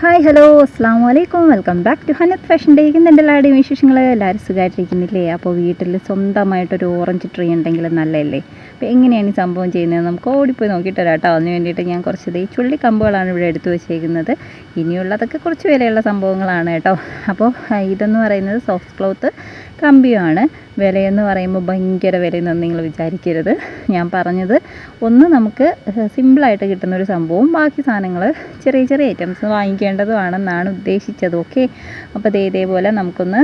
Hi hello അസ്സാം വലൈക്കും welcome back to Hanath fashion day എന്റെ എല്ലാവരുടെയും വിശേഷങ്ങൾ എല്ലാവരും സുഖമായിട്ടിരിക്കുന്നില്ലേ അപ്പോൾ വീട്ടിൽ സ്വന്തമായിട്ടൊരു ഓറഞ്ച് ട്രീ ഉണ്ടെങ്കിൽ നല്ലതല്ലേ? അപ്പോൾ എങ്ങനെയാണ് ഈ സംഭവം ചെയ്യുന്നത്? നമുക്ക് ഓടിപ്പോയി നോക്കിയിട്ട് കേട്ടോ അതിന് വേണ്ടിയിട്ട് ഞാൻ കുറച്ച് ദേ ചുള്ളി കമ്പുകളാണ് ഇവിടെ എടുത്തു വെച്ചേക്കുന്നത്. ഇനിയുള്ളതൊക്കെ കുറച്ച് വിലയുള്ള സംഭവങ്ങളാണ് കേട്ടോ. അപ്പോൾ ഇതെന്ന് പറയുന്നത് സോഫ്റ്റ് ക്ലോത്ത് കമ്പിയാണ് വിലയെന്ന് പറയുമ്പോൾ ഭയങ്കര വിലയെന്നൊന്നും നിങ്ങൾ വിചാരിക്കരുത്. ഞാൻ പറഞ്ഞത് ഒന്ന് നമുക്ക് സിമ്പിളായിട്ട് കിട്ടുന്ന ഒരു സംഭവം. ബാക്കി സാധനങ്ങൾ ചെറിയ ചെറിയ ഐറ്റംസ് വാങ്ങിക്കേണ്ടതുമാണെന്നാണ് ഉദ്ദേശിച്ചത്. ഓക്കെ അപ്പോൾ ദേ ഇതേപോലെ നമുക്കൊന്ന്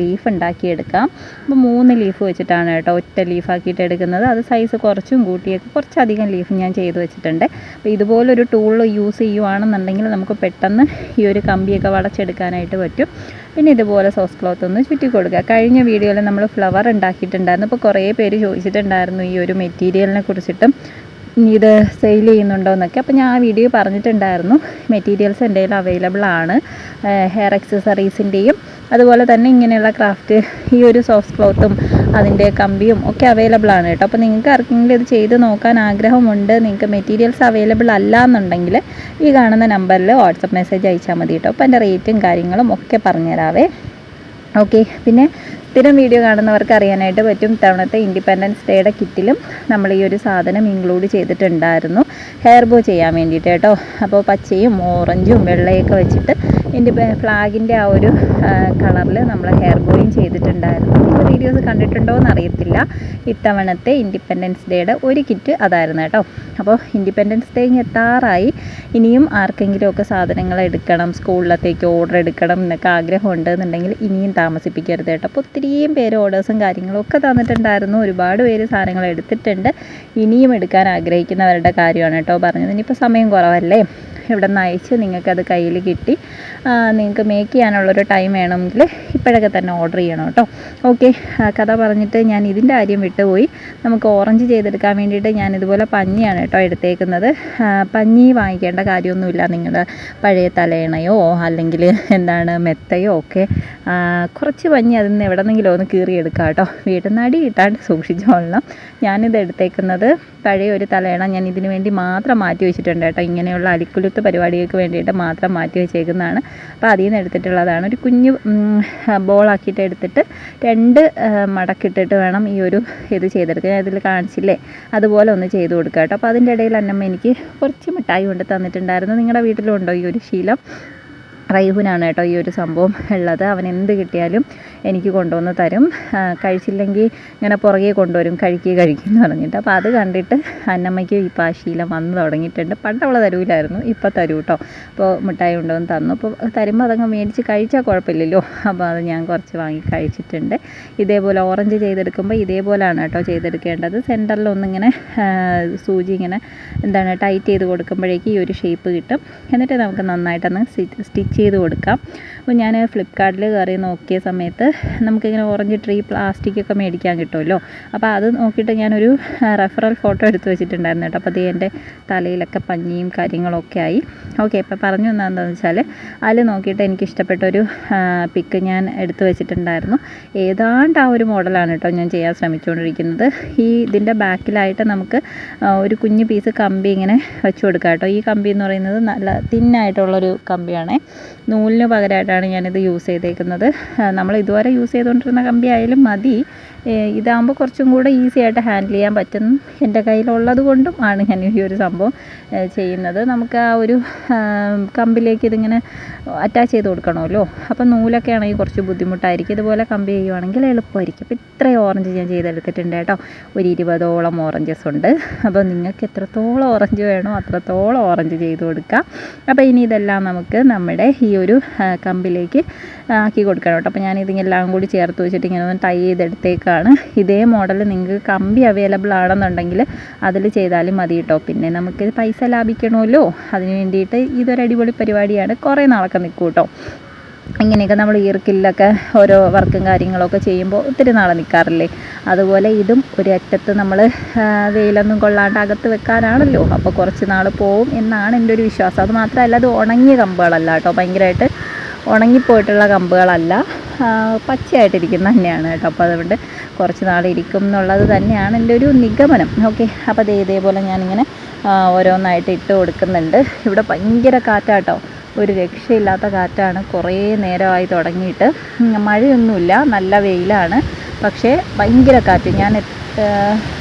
ലീഫ് ഉണ്ടാക്കിയെടുക്കാം. അപ്പോൾ മൂന്ന് ലീഫ് വെച്ചിട്ടാണ് കേട്ടോ ഒറ്റ ലീഫാക്കിയിട്ട് എടുക്കുന്നത്. അത് സൈസ് കുറച്ചും കൂട്ടിയൊക്കെ കുറച്ചധികം ലീഫ് ഞാൻ ചെയ്ത് വെച്ചിട്ടുണ്ട്. അപ്പോൾ ഇതുപോലൊരു ടൂൾ യൂസ് ചെയ്യുവാണെന്നുണ്ടെങ്കിൽ നമുക്ക് പെട്ടെന്ന് ഈ ഒരു കമ്പിയൊക്കെ വളച്ചെടുക്കാനായിട്ട് പറ്റും. പിന്നെ ഇതുപോലെ സോസ് ക്ലോത്ത് ഒന്ന് ചുറ്റി കൊടുക്കുക. കഴിഞ്ഞ വീഡിയോയിൽ നമ്മൾ ഫ്ലവർ ഉണ്ടാക്കിയിട്ടുണ്ടായിരുന്നു. അപ്പോൾ കുറേ പേര് ചോദിച്ചിട്ടുണ്ടായിരുന്നു ഈ ഒരു മെറ്റീരിയലിനെ കുറിച്ചിട്ടും ഇത് സെയിൽ ചെയ്യുന്നുണ്ടോ എന്നൊക്കെ. അപ്പോൾ ഞാൻ ആ വീഡിയോ പറഞ്ഞിട്ടുണ്ടായിരുന്നു. മെറ്റീരിയൽസ് എന്റെ അവൈലബിൾ ആണ്. ഹെയർ എക്സസറീസിന്റെയും അതുപോലെ തന്നെ ഇങ്ങനെയുള്ള ക്രാഫ്റ്റ് ഈ ഒരു സോഫ്റ്റ് ക്ലോത്തും അതിന്റെ കമ്പിയും ഒക്കെ അവൈലബിൾ ആണ് കേട്ടോ. അപ്പോൾ നിങ്ങൾക്ക് ആർക്കെങ്കിലും ഇത് ചെയ്ത് നോക്കാൻ ആഗ്രഹമുണ്ട് നിങ്ങൾക്ക് മെറ്റീരിയൽസ് അവൈലബിൾ അല്ല എന്നുണ്ടെങ്കിൽ ഈ കാണുന്ന നമ്പറിൽ വാട്സപ്പ് മെസ്സേജ് അയച്ചാൽ മതി കേട്ടോ. അപ്പോൾ എന്റെ റേറ്റും കാര്യങ്ങളും ഒക്കെ പറഞ്ഞുതരാവേ. ഓക്കെ പിന്നെ സ്ഥിരം വീഡിയോ കാണുന്നവർക്ക് അറിയാനായിട്ട് പറ്റും. തവണത്തെ ഇൻഡിപെൻഡൻസ് ഡേയുടെ കിറ്റിലും നമ്മൾ ഈ ഒരു സാധനം ഇൻക്ലൂഡ് ചെയ്തിട്ടുണ്ടായിരുന്നു. ഹെയർ ബോ ചെയ്യാൻ വേണ്ടിയിട്ട് കേട്ടോ. അപ്പോൾ പച്ചയും ഓറഞ്ചും വെള്ളയൊക്കെ വെച്ചിട്ട് ഇൻഡിപെ ഫ്ലാഗിന്റെ ആ ഒരു കളറിൽ നമ്മൾ ഹെയർ ബോയും ചെയ്തിട്ടുണ്ടായിരുന്നു. നിങ്ങൾ വീഡിയോസ് കണ്ടിട്ടുണ്ടോ എന്ന് അറിയത്തില്ല ഇത്തവണത്തെ ഇൻഡിപെൻഡൻസ് ഡേയുടെ ഒരു കിറ്റ് അതായിരുന്നു കേട്ടോ. അപ്പോൾ ഇൻഡിപെൻഡൻസ് ഡേ എത്താറായി. ഇനിയും ആർക്കെങ്കിലുമൊക്കെ സാധനങ്ങൾ എടുക്കണം സ്കൂളിലത്തേക്ക് ഓർഡർ എടുക്കണം എന്നൊക്കെ ആഗ്രഹമുണ്ട് എന്നുണ്ടെങ്കിൽ ഇനിയും താമസിപ്പിക്കരുത് കേട്ടോ. അപ്പോൾ ഒത്തിരിയും പേര് ഓർഡേഴ്സും കാര്യങ്ങളും ഒക്കെ തന്നിട്ടുണ്ടായിരുന്നു. ഒരുപാട് പേര് സാധനങ്ങൾ എടുത്തിട്ടുണ്ട്. ഇനിയും എടുക്കാൻ ആഗ്രഹിക്കുന്നവരുടെ കാര്യമാണ് കേട്ടോ പറഞ്ഞത്. ഇനിയിപ്പോൾ സമയം കുറവല്ലേ? ഇവിടെ നിന്ന് അയച്ച് നിങ്ങൾക്കത് കയ്യിൽ കിട്ടി. നിങ്ങൾക്ക് മേക്ക് ചെയ്യാനുള്ളൊരു ടൈം വേണമെങ്കിൽ ഇപ്പോഴൊക്കെ തന്നെ ഓർഡർ ചെയ്യണം കേട്ടോ. ഓക്കെ കഥ പറഞ്ഞിട്ട് ഞാൻ ഇതിന്റെ കാര്യം വിട്ടുപോയി. നമുക്ക് ഓറഞ്ച് ചെയ്തെടുക്കാൻ വേണ്ടിയിട്ട് ഞാൻ ഇതുപോലെ പഞ്ഞിയാണ് കേട്ടോ എടുത്തേക്കുന്നത്. പഞ്ഞി വാങ്ങിക്കേണ്ട കാര്യമൊന്നുമില്ല. നിങ്ങളുടെ പഴയ തലയണയോ അല്ലെങ്കിൽ എന്താണ് മെത്തയോ ഒക്കെ കുറച്ച് പഞ്ഞി അതിൽ നിന്ന് എവിടെന്നെങ്കിലും ഒന്ന് കീറിയെടുക്കാം കേട്ടോ. അടി കിട്ടാണ്ട് സൂക്ഷിച്ചോളണം ഞാനിത് എടുത്തേക്കുന്നത് പഴയ ഒരു തലയണ ഞാൻ ഇതിനു വേണ്ടി മാത്രം മാറ്റി വെച്ചിട്ടുണ്ട് കേട്ടോ. ഇങ്ങനെയുള്ള അലിക്കുലുത്ത് പരിപാടികൾക്ക് വേണ്ടിയിട്ട് മാത്രം മാറ്റി വെച്ചേക്കുന്നതാണ്. അപ്പോൾ അതിൽ നിന്ന് എടുത്തിട്ടുള്ളതാണ്. ഒരു കുഞ്ഞ് ബോളാക്കിയിട്ട് എടുത്തിട്ട് രണ്ട് മടക്കിട്ടിട്ട് വേണം ഈ ഒരു ഇത് ചെയ്തെടുക്കാൻ. ഞാൻ ഇതിൽ കാണിച്ചില്ലേ? അതുപോലെ ഒന്ന് ചെയ്ത് കൊടുക്കുക കേട്ടോ. അപ്പോൾ അതിന്റെ ഇടയിൽ അന്നമ്മ എനിക്ക് കുറച്ച് മിഠായി കൊണ്ട് തന്നിട്ടുണ്ടായിരുന്നു. നിങ്ങളുടെ വീട്ടിലുണ്ടോ ഈ ഒരു ശീലം? റൈഹുനാണ് കേട്ടോ ഈ ഒരു സംഭവം ഉള്ളത്. അവൻ എന്ത് കിട്ടിയാലും എനിക്ക് കൊണ്ടുവന്ന് തരും. കഴിച്ചില്ലെങ്കിൽ ഇങ്ങനെ പുറകെ കൊണ്ടുവരും. കഴിക്കുക കഴിക്കുക എന്ന് പറഞ്ഞിട്ട്. അപ്പോൾ അത് കണ്ടിട്ട് അന്നമ്മയ്ക്ക് ഇപ്പം ആ ശീലം വന്ന് തുടങ്ങിയിട്ടുണ്ട്. പണ്ട് അവളെ തരൂലായിരുന്നു. ഇപ്പോൾ തരൂ കേട്ടോ അപ്പോൾ മിഠായി കൊണ്ടുവന്ന് തന്നു. അപ്പോൾ തരുമ്പോൾ അതങ്ങ് മേടിച്ച് കഴിച്ചാൽ കുഴപ്പമില്ലല്ലോ. അപ്പോൾ അത് ഞാൻ കുറച്ച് വാങ്ങി കഴിച്ചിട്ടുണ്ട്. ഇതേപോലെ ഓറഞ്ച് ചെയ്തെടുക്കുമ്പോൾ ഇതേപോലെയാണ് കേട്ടോ ചെയ്തെടുക്കേണ്ടത്. സെന്ററിൽ ഒന്നിങ്ങനെ സൂചി ഇങ്ങനെ എന്താണ് ടൈറ്റ് ചെയ്ത് കൊടുക്കുമ്പോഴേക്ക് ഈ ഒരു ഷേപ്പ് കിട്ടും. എന്നിട്ട് നമുക്ക് നന്നായിട്ടൊന്ന് സ്റ്റിച്ച് ചെയ്ത് കൊടുക്കാം. അപ്പോൾ ഞാൻ ഫ്ലിപ്കാർട്ടിൽ കയറി നോക്കിയ സമയത്ത് നമുക്കിങ്ങനെ ഓറഞ്ച് ട്രീ പ്ലാസ്റ്റിക് ഒക്കെ മേടിക്കാൻ കിട്ടുമല്ലോ. അപ്പോൾ അത് നോക്കിയിട്ട് ഞാനൊരു റെഫറൽ ഫോട്ടോ എടുത്ത് വെച്ചിട്ടുണ്ടായിരുന്നു കേട്ടോ. അപ്പോൾ അത് എന്റെ തലയിലൊക്കെ പഞ്ഞിയും കാര്യങ്ങളൊക്കെ ആയി. ഓക്കെ ഇപ്പോൾ പറഞ്ഞു എന്താണെന്ന് വെച്ചാൽ അതിൽ നോക്കിയിട്ട് എനിക്ക് ഇഷ്ടപ്പെട്ട ഒരു പിക്ക് ഞാൻ എടുത്ത് വെച്ചിട്ടുണ്ടായിരുന്നു. ഏതാണ്ട് ആ ഒരു മോഡലാണ് കേട്ടോ ഞാൻ ചെയ്യാൻ ശ്രമിച്ചുകൊണ്ടിരിക്കുന്നത്. ഈ ഇതിന്റെ ബാക്കിലായിട്ട് നമുക്ക് ഒരു കുഞ്ഞ് പീസ് കമ്പി ഇങ്ങനെ വെച്ച് കൊടുക്കാം കേട്ടോ. ഈ കമ്പി എന്ന് പറയുന്നത് നല്ല തിന്നായിട്ടുള്ളൊരു കമ്പിയാണേ. നൂലിന് പകരമായിട്ടാണ് ഞാനിത് യൂസ് ചെയ്തേക്കുന്നത്. നമ്മൾ ഇതുവരെ യൂസ് ചെയ്തുകൊണ്ടിരുന്ന കമ്പി ആയാലും മതി. ഇതാകുമ്പോൾ കുറച്ചും കൂടെ ഈസി ആയിട്ട് ഹാൻഡിൽ ചെയ്യാൻ പറ്റും. എന്റെ കയ്യിലുള്ളത് കൊണ്ടും ആണ് ഞാൻ ഈ ഒരു സംഭവം ചെയ്യുന്നത്. നമുക്ക് ആ ഒരു കമ്പിലേക്ക് ഇതിങ്ങനെ അറ്റാച്ച് ചെയ്ത് കൊടുക്കണമല്ലോ. അപ്പം നൂലൊക്കെ ആണെങ്കിൽ കുറച്ച് ബുദ്ധിമുട്ടായിരിക്കും. ഇതുപോലെ കമ്പി ചെയ്യുവാണെങ്കിൽ എളുപ്പമായിരിക്കും. അപ്പോൾ ഇത്രയും ഓറഞ്ച് ഞാൻ ചെയ്തെടുത്തിട്ടുണ്ട് കേട്ടോ. ഒരു ഇരുപതോളം ഓറഞ്ചസ് ഉണ്ട്. അപ്പോൾ നിങ്ങൾക്ക് എത്രത്തോളം ഓറഞ്ച് വേണോ അത്രത്തോളം ഓറഞ്ച് ചെയ്ത് കൊടുക്കാം. അപ്പോൾ ഇനി ഇതെല്ലാം നമുക്ക് നമ്മുടെ ഈ ഒരു കമ്പിലേക്ക് ആക്കി കൊടുക്കണം കേട്ടോ. അപ്പോൾ ഞാൻ എല്ലാം കൂടി ചേർത്ത് വെച്ചിട്ട് ഇങ്ങനെ ഒന്ന് ടൈ ചെയ്തെടുത്തേക്കാണ്. ഇതേ മോഡൽ നിങ്ങൾക്ക് കമ്പി അവൈലബിൾ ആണെന്നുണ്ടെങ്കിൽ അതിൽ ചെയ്താലും മതി കേട്ടോ. പിന്നെ നമുക്ക് പൈസ ലാഭിക്കണമല്ലോ. അതിന് വേണ്ടിയിട്ട് ഇതൊരു അടിപൊളി പരിപാടിയാണ്. കുറേ നാളൊക്കെ നിൽക്കും കേട്ടോ. ഇങ്ങനെയൊക്കെ നമ്മൾ ഈർക്കില്ലൊക്കെ ഓരോ വർക്കും കാര്യങ്ങളൊക്കെ ചെയ്യുമ്പോൾ ഒത്തിരി നാളെ നിൽക്കാറില്ലേ അതുപോലെ ഇതും ഒരു അറ്റത്ത് നമ്മൾ വെയിലൊന്നും കൊള്ളാണ്ട് അകത്ത് വെക്കാനാണല്ലോ. അപ്പോൾ കുറച്ച് നാൾ പോവും എന്നാണ് എന്റെ ഒരു വിശ്വാസം. അത് മാത്രമല്ല അത് ഉണങ്ങിയ കമ്പുകളല്ല കേട്ടോ. ഭയങ്കരമായിട്ട് ഉണങ്ങിപ്പോയിട്ടുള്ള കമ്പുകളല്ല. പച്ചയായിട്ടിരിക്കുന്ന തന്നെയാണ് കേട്ടോ. അപ്പോൾ അതുകൊണ്ട് കുറച്ച് നാൾ ഇരിക്കും എന്നുള്ളത് തന്നെയാണ് എന്റെ ഒരു നിഗമനം. ഓക്കെ അപ്പോൾ ദേ ഇതേപോലെ ഞാനിങ്ങനെ ഓരോന്നായിട്ട് ഇട്ട് കൊടുക്കുന്നുണ്ട്. ഇവിടെ ഭയങ്കര കാറ്റാട്ടോ. ഒരു രക്ഷയില്ലാത്ത കാറ്റാണ്. കുറേ നേരമായി തുടങ്ങിയിട്ട്. മഴയൊന്നുമില്ല. നല്ല വെയിലാണ്. പക്ഷേ ഭയങ്കര കാറ്റ്. ഞാൻ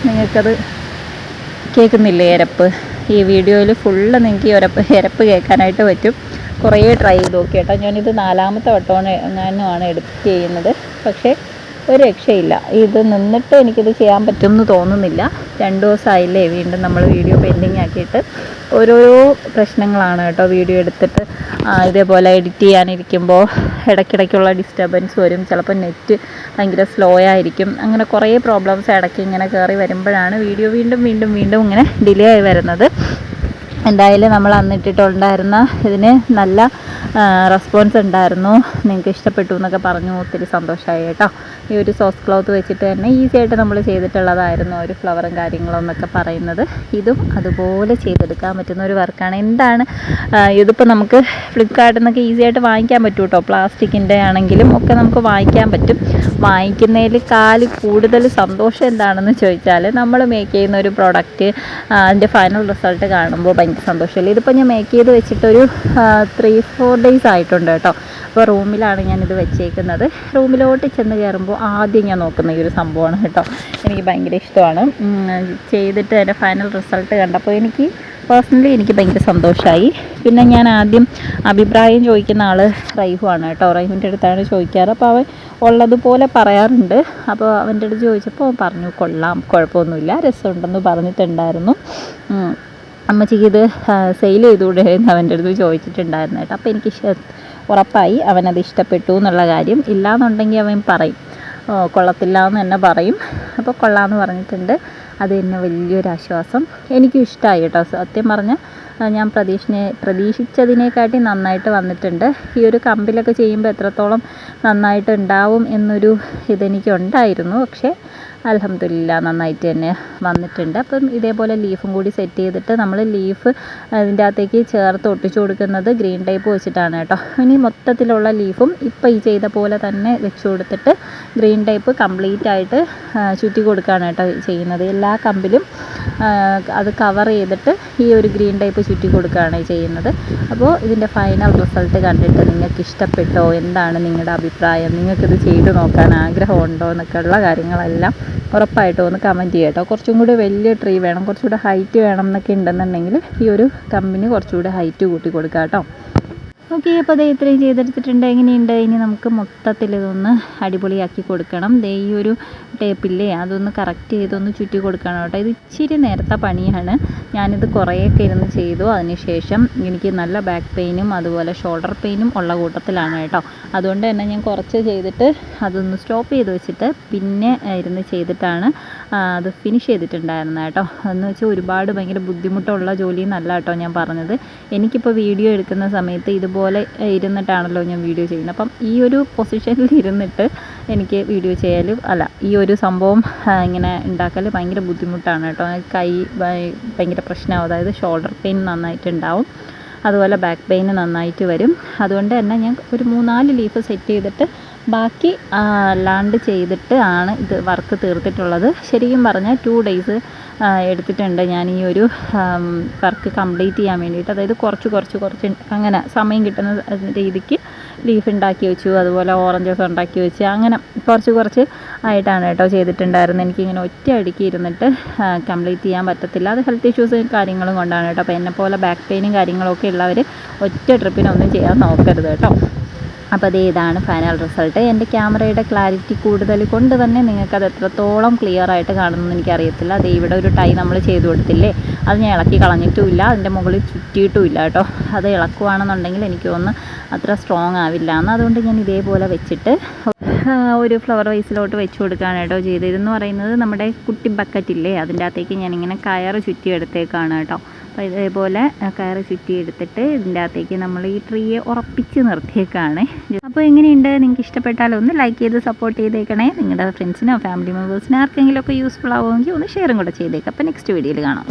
നിങ്ങൾക്കത് കേൾക്കുന്നില്ലേ? എരപ്പ്. ഈ വീഡിയോയിൽ ഫുള്ള് നിങ്ങൾക്ക് ഈ ഒരപ്പ് എരപ്പ് കേൾക്കാനായിട്ട് പറ്റും. കുറേ ട്രൈ ചെയ്ത് നോക്കി കേട്ടോ. ഞാനിത് നാലാമത്തെ വട്ടമാണ് ഞാനുമാണ് എഡിറ്റ് ചെയ്യുന്നത്. പക്ഷേ ഒരു രക്ഷയില്ല. ഇത് നിന്നിട്ട് എനിക്കിത് ചെയ്യാൻ പറ്റുമെന്ന് തോന്നുന്നില്ല. രണ്ട് ദിവസമായില്ലേ വീണ്ടും നമ്മൾ വീഡിയോ പെൻഡിങ് ആക്കിയിട്ട്. ഓരോരോ പ്രശ്നങ്ങളാണ് കേട്ടോ വീഡിയോ എടുത്തിട്ട്. ഇതേപോലെ എഡിറ്റ് ചെയ്യാനിരിക്കുമ്പോൾ ഇടയ്ക്കിടയ്ക്കുള്ള ഡിസ്റ്റർബൻസ് വരും. ചിലപ്പോൾ നെറ്റ് ഭയങ്കര സ്ലോ ആയിരിക്കും. അങ്ങനെ കുറേ പ്രോബ്ലംസ് ഇടയ്ക്ക് ഇങ്ങനെ കയറി വരുമ്പോഴാണ് വീഡിയോ വീണ്ടും വീണ്ടും വീണ്ടും ഇങ്ങനെ ഡിലേ ആയി വരുന്നത്. എന്തായാലും നമ്മൾ അന്നിട്ടിട്ടുണ്ടായിരുന്ന ഇതിന് നല്ല റെസ്പോൺസ് ഉണ്ടായിരുന്നു. നിങ്ങൾക്ക് ഇഷ്ടപ്പെട്ടു എന്നൊക്കെ പറഞ്ഞു. ഒത്തിരി സന്തോഷമായി കേട്ടോ. ഈ ഒരു സോസ് ക്ലോത്ത് വെച്ചിട്ട് തന്നെ ഈസി ആയിട്ട് നമ്മൾ ചെയ്തിട്ടുള്ളതായിരുന്നു ഒരു ഫ്ലവറും കാര്യങ്ങളും എന്നൊക്കെ പറയുന്നത്. ഇതും അതുപോലെ ചെയ്തെടുക്കാൻ പറ്റുന്ന ഒരു വർക്കാണ് എന്താണ് ഇതിപ്പോൾ നമുക്ക് ഫ്ലിപ്കാർട്ടിൽ നിന്നൊക്കെ ഈസി ആയിട്ട് വാങ്ങിക്കാൻ പറ്റും കേട്ടോ പ്ലാസ്റ്റിക്കിന്റെ ആണെങ്കിലും ഒക്കെ നമുക്ക് വാങ്ങിക്കാൻ പറ്റും. വാങ്ങിക്കുന്നതിൽ കാൽ കൂടുതൽ സന്തോഷം എന്താണെന്ന് ചോദിച്ചാൽ നമ്മൾ മേക്ക് ചെയ്യുന്ന ഒരു പ്രോഡക്റ്റ് അതിന്റെ ഫൈനൽ റിസൾട്ട് കാണുമ്പോൾ ഭയങ്കര സന്തോഷമല്ലേ? ഇതിപ്പോൾ ഞാൻ മേക്ക് ചെയ്ത് വെച്ചിട്ടൊരു ത്രീ ഫോർ ഡേയ്സ് ആയിട്ടുണ്ട് കേട്ടോ. അപ്പോൾ റൂമിലാണ് ഞാനിത് വെച്ചേക്കുന്നത്. റൂമിലോട്ട് ചെന്ന് കയറുമ്പോൾ ആദ്യം ഞാൻ നോക്കുന്ന ഈ ഒരു സംഭവമാണ് കേട്ടോ. എനിക്ക് ഭയങ്കര ഇഷ്ടമാണ്. ചെയ്തിട്ട് എന്റെ ഫൈനൽ റിസൾട്ട് കണ്ടപ്പോൾ എനിക്ക് പേഴ്സണലി എനിക്ക് ഭയങ്കര സന്തോഷമായി പിന്നെ ഞാൻ ആദ്യം അഭിപ്രായം ചോദിക്കുന്ന ആൾ റൈഹു ആണ് കേട്ടോ. റൈഹുവിന്റെ അടുത്താണ് ചോദിക്കാറ്. അപ്പോൾ അവൻ ഉള്ളതുപോലെ പറയാറുണ്ട്. അപ്പോൾ അവന്റെ അടുത്ത് ചോദിച്ചപ്പോൾ പറഞ്ഞു കൊള്ളാം കുഴപ്പമൊന്നുമില്ല. രസമുണ്ടെന്ന് പറഞ്ഞിട്ടുണ്ടായിരുന്നു. അമ്മച്ചിക്ക് ഇത് സെയിൽ ചെയ്തുകൂടെ എന്ന് അവന്റെ അടുത്ത് ചോദിച്ചിട്ടുണ്ടായിരുന്നു കേട്ടോ. അപ്പോൾ എനിക്ക് ഉറപ്പായി അവനത് ഇഷ്ടപ്പെട്ടു എന്നുള്ള കാര്യം. ഇല്ലാന്നുണ്ടെങ്കിൽ അവൻ പറയും. കൊള്ളത്തില്ല എന്ന് തന്നെ പറയും. അപ്പോൾ കൊള്ളാമെന്ന് പറഞ്ഞിട്ടുണ്ട്. അത് തന്നെ വലിയൊരു ആശ്വാസം. എനിക്കും ഇഷ്ടമായി കേട്ടോ. സത്യം പറഞ്ഞാൽ ഞാൻ പ്രതീക്ഷിനെ പ്രതീക്ഷിച്ചതിനെക്കാട്ടി നന്നായിട്ട് വന്നിട്ടുണ്ട്. ഈ ഒരു കമ്പിലൊക്കെ ചെയ്യുമ്പോൾ എത്രത്തോളം നന്നായിട്ട് ഉണ്ടാവും എന്നൊരു ഇതെനിക്കുണ്ടായിരുന്നു. പക്ഷേ അലഹമില്ല നന്നായിട്ട് തന്നെ വന്നിട്ടുണ്ട്. അപ്പം ഇതേപോലെ ലീഫും കൂടി സെറ്റ് ചെയ്തിട്ട് നമ്മൾ ലീഫ് അതിന്റെ അകത്തേക്ക് ചേർത്ത് ഒട്ടിച്ചു കൊടുക്കുന്നത് ഗ്രീൻ ടൈപ്പ് വെച്ചിട്ടാണ് കേട്ടോ. ഇനി മൊത്തത്തിലുള്ള ലീഫും ഇപ്പം ഈ ചെയ്ത പോലെ തന്നെ വെച്ച് കൊടുത്തിട്ട് ഗ്രീൻ ടൈപ്പ് കംപ്ലീറ്റ് ആയിട്ട് ചുറ്റി കൊടുക്കുകയാണ് കേട്ടോ ചെയ്യുന്നത്. എല്ലാ കമ്പിലും അത് കവർ ചെയ്തിട്ട് ഈ ഒരു ഗ്രീൻ ടൈപ്പ് ചുറ്റി കൊടുക്കുകയാണ് ചെയ്യുന്നത്. അപ്പോൾ ഇതിന്റെ ഫൈനൽ റിസൾട്ട് കണ്ടിട്ട് നിങ്ങൾക്ക് ഇഷ്ടപ്പെട്ടോ? എന്താണ് നിങ്ങളുടെ അഭിപ്രായം? നിങ്ങൾക്കിത് ചെയ്ത് നോക്കാൻ ആഗ്രഹമുണ്ടോ? എന്നൊക്കെയുള്ള കാര്യങ്ങളെല്ലാം ഉറപ്പായിട്ടും ഒന്ന് കമന്റ് ചെയ്യാം കേട്ടോ കുറച്ചും കൂടി വലിയ ട്രീ വേണം കുറച്ചുകൂടെ ഹൈറ്റ് വേണം എന്നൊക്കെ ഉണ്ടെന്നുണ്ടെങ്കിൽ ഈ ഒരു കമ്പിന് കുറച്ചുകൂടെ ഹൈറ്റ് കൂട്ടി കൊടുക്കാം കേട്ടോ ഓക്കെ അപ്പോൾ ദേ ഇത്രയും ചെയ്തെടുത്തിട്ടുണ്ട്. എങ്ങനെയുണ്ട്? ഇനി നമുക്ക് മൊത്തത്തിൽ ഇതൊന്ന് അടിപൊളിയാക്കി കൊടുക്കണം. ദേ ഈ ഒരു ടേപ്പില്ലേ അതൊന്ന് കറക്റ്റ് ചെയ്തൊന്ന് ചുറ്റി കൊടുക്കണം കേട്ടോ. ഇത് ഇച്ചിരി നേരത്തെ പണിയാണ്. ഞാനിത് കുറേയൊക്കെ ഇരുന്ന് ചെയ്തു. അതിനുശേഷം എനിക്ക് നല്ല ബാക്ക് പെയിനും അതുപോലെ ഷോൾഡർ പെയിനും ഉള്ള കൂട്ടത്തിലാണ് കേട്ടോ. അതുകൊണ്ട് തന്നെ ഞാൻ കുറച്ച് ചെയ്തിട്ട് അതൊന്ന് സ്റ്റോപ്പ് ചെയ്ത് വെച്ചിട്ട് പിന്നെ ഇരുന്ന് ചെയ്തിട്ടാണ് അത് ഫിനിഷ് ചെയ്തിട്ടുണ്ടായിരുന്നത് കേട്ടോ. എന്ന് വെച്ചാൽ ഒരുപാട് ഭയങ്കര ബുദ്ധിമുട്ടുള്ള ജോലിയെന്നല്ല കേട്ടോ ഞാൻ പറഞ്ഞത്. എനിക്കിപ്പോൾ വീഡിയോ എടുക്കുന്ന സമയത്ത് ഇതുപോലെ ഏഹ്, ഇരുന്നിട്ടാണല്ലോ ഞാൻ വീഡിയോ ചെയ്യുന്നത്. അപ്പം ഈ ഒരു പൊസിഷനിൽ ഇരുന്നിട്ട് എനിക്ക് വീഡിയോ ചെയ്യൽ അല്ല ഈ ഒരു സംഭവം ഇങ്ങനെ ഉണ്ടാക്കൽ ഭയങ്കര ബുദ്ധിമുട്ടാണ് കേട്ടോ. കൈ ഭയങ്കര പ്രശ്നമാവും. അതായത് ഷോൾഡർ പെയിൻ നന്നായിട്ടുണ്ടാവും. അതുപോലെ ബാക്ക് പെയിൻ നന്നായിട്ട് വരും. അതുകൊണ്ട് തന്നെ ഞാൻ ഒരു മൂന്നാൽ ലീഫ് സെറ്റ് ചെയ്തിട്ട് ബാക്കി ലാൻഡ് ചെയ്തിട്ട് ആണ് ഇത് വർക്ക് തീർത്തിട്ടുള്ളത്. ശരിക്കും പറഞ്ഞാൽ ടു ഡേയ്സ് എടുത്തിട്ടുണ്ട് ഞാൻ ഈ ഒരു വർക്ക് കംപ്ലീറ്റ് ചെയ്യാൻ വേണ്ടിയിട്ട്. അതായത് കുറച്ച് കുറച്ച് കുറച്ച് അങ്ങനെ സമയം കിട്ടുന്ന രീതിക്ക് ലീഫ് ഉണ്ടാക്കി വെച്ചു അതുപോലെ ഓറഞ്ചസ് ഉണ്ടാക്കി വെച്ച് അങ്ങനെ കുറച്ച് കുറച്ച് ആയിട്ടാണ് കേട്ടോ ചെയ്തിട്ടുണ്ടായിരുന്നത്. എനിക്കിങ്ങനെ ഒറ്റ അടുക്കി ഇരുന്നിട്ട് കംപ്ലീറ്റ് ചെയ്യാൻ പറ്റത്തില്ല. അത് ഹെൽത്ത് ഇഷ്യൂസ് കാര്യങ്ങളും കൊണ്ടാണ് കേട്ടോ. അപ്പോൾ എന്നെപ്പോലെ ബാക്ക് പെയിനും കാര്യങ്ങളൊക്കെ ഉള്ളവർ ഒറ്റ ട്രിപ്പിനൊന്നും ചെയ്യാൻ നോക്കരുത് കേട്ടോ. അപ്പോൾ അത് ഇതാണ് ഫൈനൽ റിസൾട്ട് എന്റെ ക്യാമറയുടെ ക്ലാരിറ്റി കൂടുതൽ കൊണ്ട് തന്നെ നിങ്ങൾക്കത് എത്രത്തോളം ക്ലിയർ ആയിട്ട് കാണുമെന്ന് എനിക്കറിയത്തില്ല. അത് ഇവിടെ ഒരു ടൈ നമ്മൾ ചെയ്തു കൊടുത്തില്ലേ? അത് ഞാൻ ഇളക്കി കളഞ്ഞിട്ടുമില്ല. അതിന്റെ മുകളിൽ ചുറ്റിയിട്ടുമില്ല കേട്ടോ. അത് ഇളക്കുവാണെന്നുണ്ടെങ്കിൽ എനിക്ക് തോന്നുന്നു അത്ര സ്ട്രോങ് ആവില്ല. എന്ന് അതുകൊണ്ട് ഞാൻ ഇതേപോലെ വെച്ചിട്ട് ഒരു ഫ്ലവർ വൈസിലോട്ട് വെച്ച് കൊടുക്കുകയാണ് കേട്ടോ ചെയ്തതെന്ന് പറയുന്നത് നമ്മുടെ കുട്ടി ബക്കറ്റില്ലേ അതിന്റെ അകത്തേക്ക് ഞാനിങ്ങനെ കയറ് ചുറ്റി എടുത്തേക്കാണ് കേട്ടോ. അപ്പോൾ ഇതേപോലെ കയറ് ചുറ്റി എടുത്തിട്ട് ഇതിന്റെ അകത്തേക്ക് നമ്മൾ ഈ ട്രീയെ ഉറപ്പിച്ച് നിർത്തിയേക്കാണ്. അപ്പോൾ എങ്ങനെയുണ്ട്? നിങ്ങൾക്ക് ഇഷ്ടപ്പെട്ടാൽ ഒന്ന് ലൈക്ക് ചെയ്ത് സപ്പോർട്ട് ചെയ്തേക്കണേ. നിങ്ങളുടെ ഫ്രണ്ട്സിനോ ഫാമിലി മെമ്പേഴ്സിനോ ആർക്കെങ്കിലുമൊക്കെ യൂസ്ഫുൾ ആവുമെങ്കിൽ ഒന്ന് ഷെയറും കൂടെ ചെയ്തേക്കാം. അപ്പോൾ നെക്സ്റ്റ് വീഡിയോയിൽ കാണാം.